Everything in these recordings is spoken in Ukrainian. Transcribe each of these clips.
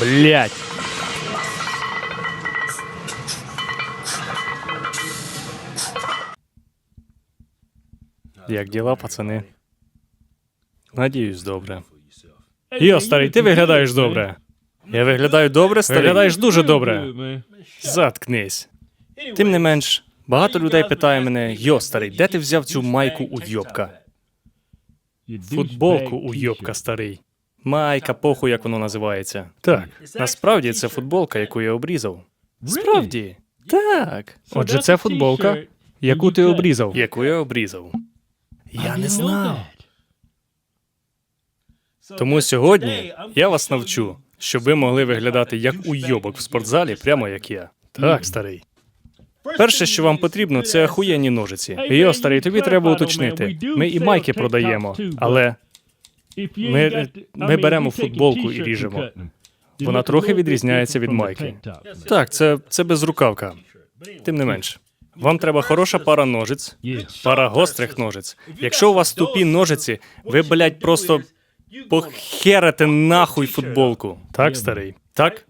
Блять. Як діла, пацани? Надіюсь, добре. Йо, старий, ти виглядаєш добре. Я виглядаю добре, старий? Виглядаєш дуже добре. Заткнись. Тим не менш, багато людей питає мене: Йо, старий, де ти взяв цю майку у йобка? Футболку у йобка, старий. Майка, похуй, як воно називається. Так, насправді це футболка, яку я обрізав. Справді? Так. Отже, це футболка, яку ти обрізав. Яку я обрізав. Я не знав. Тому сьогодні я вас навчу, щоб ви могли виглядати як уйобок в спортзалі, прямо як я. Так, старий. Перше, що вам потрібно, це охуєнні ножиці. Йо, старий, тобі треба уточнити. Ми і майки продаємо, але ми, ми беремо футболку і ріжемо. вона трохи відрізняється від майки. Так, це, це безрукавка. Тим не менш. Вам треба хороша пара ножиць, пара гострих ножиць. Якщо у вас тупі ножиці, ви, блядь, просто похерите нахуй футболку. Так, старий? Так?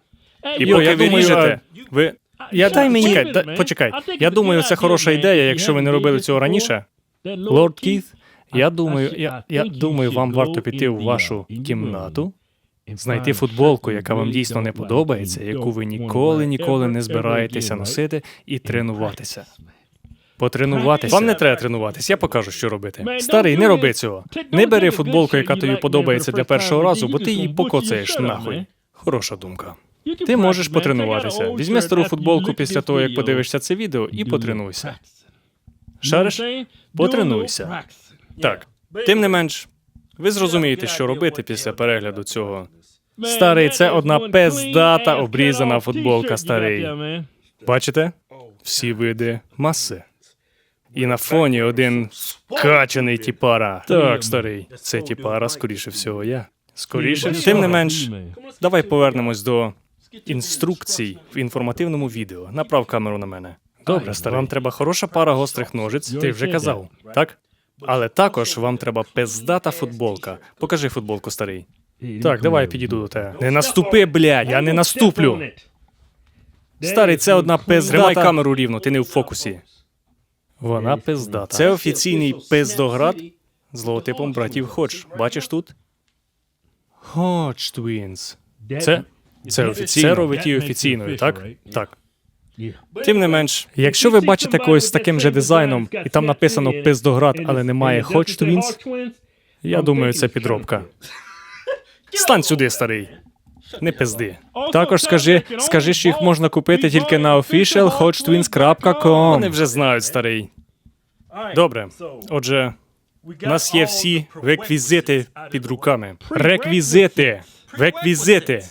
І Йо, поки ви думаю, ріжете, ви. Я дай мені. Почекай, да- почекай. Я думаю, це хороша ідея, якщо ви не робили цього раніше. Лорд Кіт, я думаю, я, я думаю, вам варто піти в вашу кімнату, знайти футболку, яка вам дійсно не подобається, яку ви ніколи ніколи не збираєтеся носити, і тренуватися. Потренуватися. Вам не треба тренуватись, я покажу, що робити. Старий, не роби цього. Не бери футболку, яка тобі подобається для першого разу, бо ти її покоцаєш нахуй. Хороша думка. Ти можеш потренуватися. Візьми стару футболку після того, як подивишся це відео, і потренуйся. Шариш? Потренуйся. Так. Тим не менш, ви зрозумієте, що робити після перегляду цього. Старий, це одна пиздата обрізана футболка, старий. Бачите? Всі види маси. І на фоні один вкачаний тіпара. Так, старий, це тіпара, скоріше всього, я. Скоріше, тим не менш, давай повернемось до інструкцій в інформативному відео. Направ камеру на мене. Добре, старий. Вам треба хороша пара гострих ножиць, ти вже казав, так? Але також вам треба пиздата футболка. Покажи футболку, старий. Так, давай я підійду до тебе. Не наступи, блядь, я не наступлю. Старий, це одна пиздата. Тримай камеру рівно, ти не в фокусі. Вона пиздата. Це офіційний пиздоград з логотипом братів Ходж. Бачиш тут? Ходж Твінс. Це, це офіційно. Це робить її офіційною, так? Так. Тим не менш, якщо ви бачите когось з таким же дизайном, і там написано пиздоград, але немає Ходж Твінс, я думаю, це підробка. Стань сюди, старий. Не пизди. Також скажи, скажи, що їх можна купити тільки на officialhodgetwins.com. Вони вже знають, старий. Добре. Отже, у нас є всі реквізити під руками. Реквізити. Реквізити.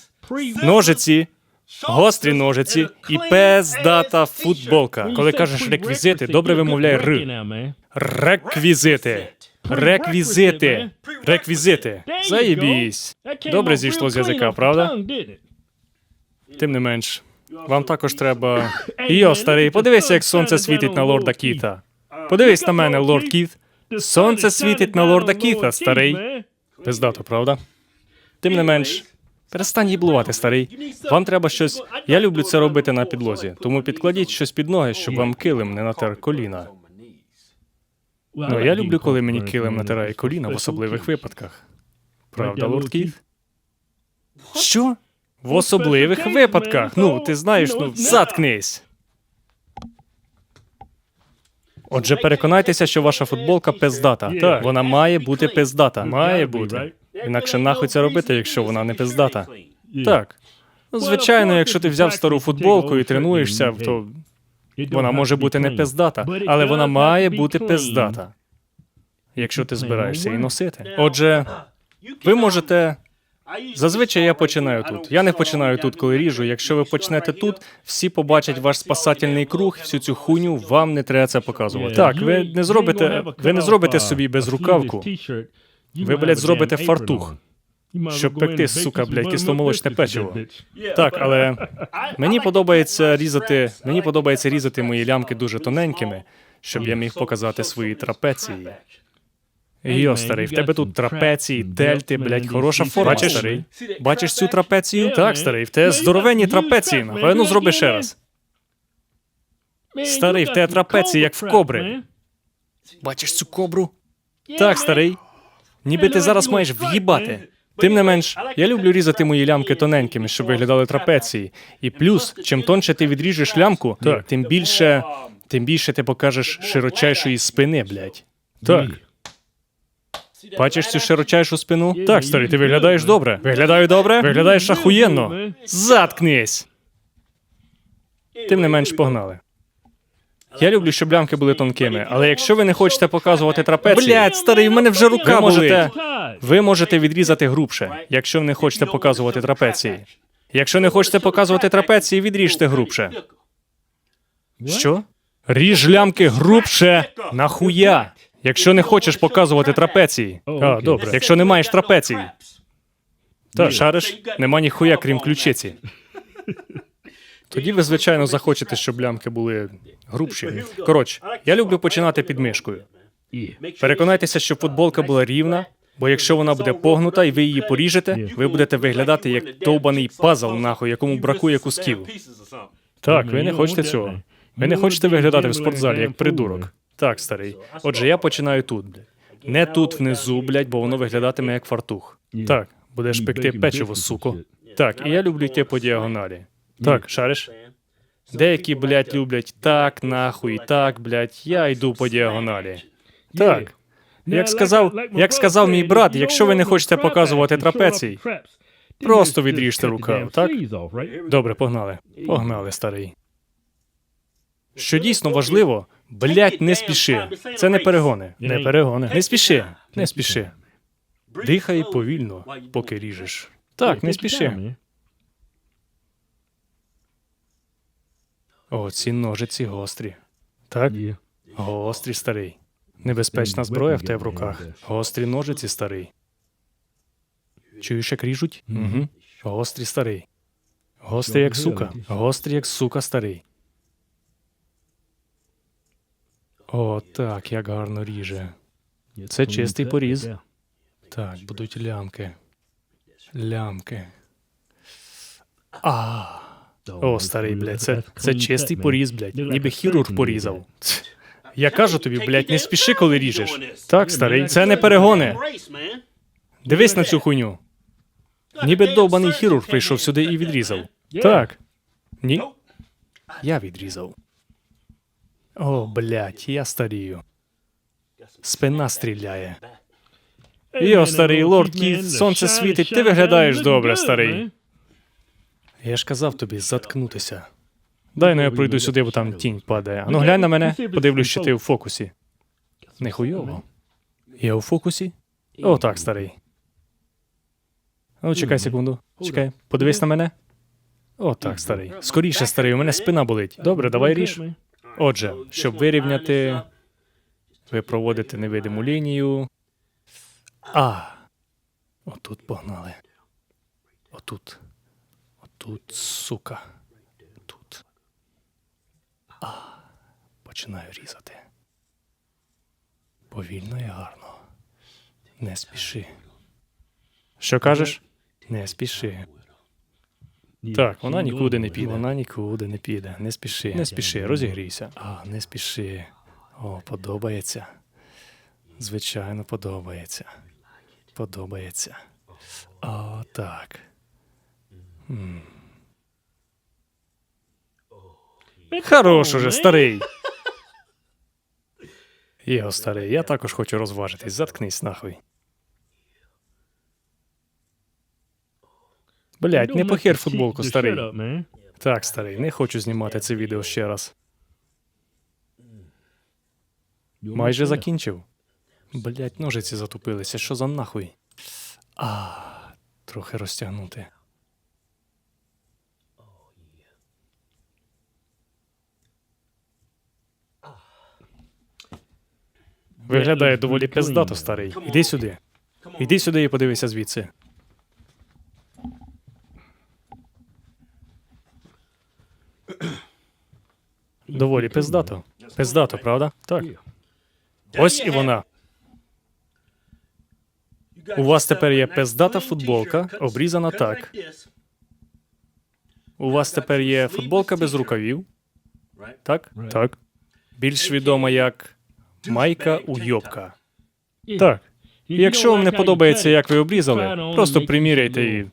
Ножиці, гострі ножиці і пездата футболка. Коли кажеш реквізити, добре вимовляй р. Реквізити. Реквізити. Реквізити. Заєбісь. Добре зійшло з язика, правда? Тим не менш, вам також треба. Йо, старий, подивися, як сонце світить на лорда Кіта. Подивись на мене, лорд Кіт. Сонце світить на лорда Кіта, старий. Пиздато, правда? Тим не менш, перестань їблувати, старий. Вам треба щось. Я люблю це робити на підлозі, тому підкладіть щось під ноги, щоб вам килим не натер коліна. Ну, я люблю, коли мені килим натирає коліна в особливих випадках. Правда, лорд Кіт? Що? В особливих випадках. Ну, ти знаєш, ну, заткнись. Отже, переконайтеся, що ваша футболка пиздата. Так, вона має бути пиздата. Має бути. Інакше нахуй це робити, якщо вона не пиздата. Так. Звичайно, якщо ти взяв стару футболку і тренуєшся, то вона може бути не пиздата, але вона має бути пиздата. Якщо ти збираєшся її носити. Отже, ви можете. Зазвичай я починаю тут. Я не починаю тут, коли ріжу. Якщо ви почнете тут, всі побачать ваш спасательний круг, всю цю хуйню, вам не треба це показувати. Так, ви не зробите, ви не зробите собі безрукавку. Ви, блядь, зробите фартух, щоб пекти, сука, блядь, кисломолочне печиво. Так, але мені подобається різати. Мені подобається різати мої лямки дуже тоненькими, щоб я міг показати свої трапеції. Йо, старий, в тебе тут трапеції, дельти, блядь, хороша форма, Бачиш? старий. Бачиш цю трапецію? Так, старий, в тебе здоровенні трапеції. нахуй. Ну зроби ще раз. Старий, в тебе трапеції, як в кобри. Бачиш цю кобру? Так, старий. Ніби ти зараз маєш в'їбати. Тим не менш, я люблю різати мої лямки тоненькими, щоб виглядали трапеції. І плюс, чим тонше ти відріжеш лямку, тим більше, тим більше ти покажеш широчайшої спини, блядь. Так. Бачиш цю широчайшу спину? Так, старий, ти виглядаєш добре. Виглядаю добре? Виглядаєш ахуєнно. Заткнись. Тим не менш погнали. Я люблю, щоб лямки були тонкими, але якщо ви не хочете показувати трапеції... Блядь, старий, в мене вже рука Ви можете- болить. Ви можете відрізати грубше, якщо не хочете показувати трапеції. Якщо не хочете показувати трапеції, відріжте грубше. Що? Ріж лямки грубше. Нахуя? Якщо не хочеш показувати трапеції. А, добре. Якщо не маєш трапеції. Та, шариш, нема ніхуя, крім ключиці. Тоді ви, звичайно, захочете, щоб лямки були грубші. Коротше, я люблю починати під мишкою. Переконайтеся, щоб футболка була рівна, бо якщо вона буде погнута і ви її поріжете, ви будете виглядати як довбаний пазл, нахуй, якому бракує кусків. Так, ви не хочете цього. Ви не хочете виглядати в спортзалі як придурок. Так, старий. Отже, я починаю тут. Не тут внизу, блядь, бо воно виглядатиме як фартух. Так, будеш пекти печиво, суко. Так, і я люблю йти по діагоналі. Так, шариш? Деякі, блядь, люблять так, нахуй, так, блядь, я йду по діагоналі. Так. Як сказав, як сказав мій брат, якщо ви не хочете показувати трапецій, просто відріжте рукав, так? Добре, погнали. Погнали, старий. Що дійсно важливо, блядь, не спіши. Це не перегони. Не перегони. Не спіши. Не спіши. Дихай повільно, поки ріжеш. Так, не спіши. О, ці ножиці гострі. Так? Гострі, старий. Небезпечна зброя в тебе в руках. Гострі ножиці, старий. Чуєш, як ріжуть? Угу. Гострі, старий. Гострі, як сука. Гострі, як сука, старий. О, так, як гарно ріже. Це чистий поріз. Так, будуть лямки. Лямки. А. О, старий, блядь, це, це чистий поріз, блядь. Ніби хірург порізав. Я кажу тобі, блядь, не спіши, коли ріжеш. Так, старий, це не перегони. Дивись на цю хуйню. Ніби довбаний хірург прийшов сюди і відрізав. Так. Ні. Я відрізав. О, блядь, я старію. Спина стріляє. Йо, старий лорд Кіт, сонце світить, ти виглядаєш добре, старий. Я ж казав тобі заткнутися. Дай ну я пройду сюди, бо там тінь падає. Ну глянь на мене, подивлюсь, що ти у фокусі. Не хуйово. Я у фокусі? О, так, старий. Ну, чекай секунду. Чекай, подивись на мене. О, так, старий. Скоріше, старий, у мене спина болить. Добре, давай ріж. Отже, щоб вирівняти, ви проводите невидиму лінію. А. Отут погнали. Отут. Отут, сука. Тут. А. Починаю різати. Повільно і гарно. Не спіши. Що кажеш? Не спіши. Так, вона нікуди не піде. Вона нікуди не піде. Не спіши. Не спіши, розігрійся. А, не спіши. О, подобається. Звичайно, подобається. Подобається. О, так. М. Хорош уже, старий. Його старий, я також хочу розважитись. Заткнись нахуй. Блять, не похер футболку, старий. Так, старий, не хочу знімати це відео ще раз. Майже закінчив. Блять, ножиці затупилися. Що за нахуй? А, трохи розтягнути. Виглядає доволі пиздато, старий. Іди сюди. Іди сюди і подивися звідси. Доволі пиздато. Пиздато, правда? Так. Ось і вона. У вас тепер є пиздата футболка, обрізана так. У вас тепер є футболка без рукавів. Так? Так. Більш відома як майка уйобка. Так. І якщо вам не подобається, як ви обрізали, просто приміряйте і.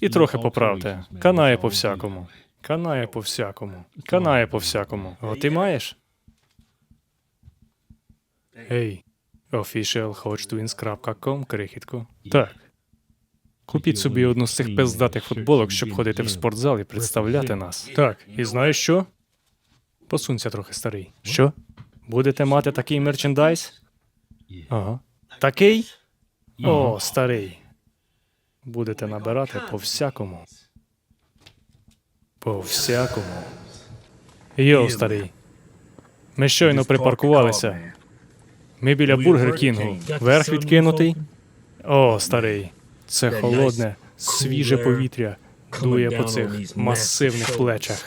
І трохи поправте. Канає по всякому. Канає по всякому. Канає по всякому. О, ти маєш? Ей, officialhotchtwins.com, крихітко. Так. Купіть собі одну з цих пиздатих футболок, щоб ходити в спортзал і представляти нас. Так, і знаєш що? Посунься трохи старий. Що? Будете мати такий мерчендайз? Ага. Такий? О, старий. Будете набирати по всякому. По всякому. Йоу, старий. Ми щойно припаркувалися. Ми біля Бургер Кінгу. Верх відкинутий. О, старий. Це холодне, свіже повітря дує по цих масивних плечах.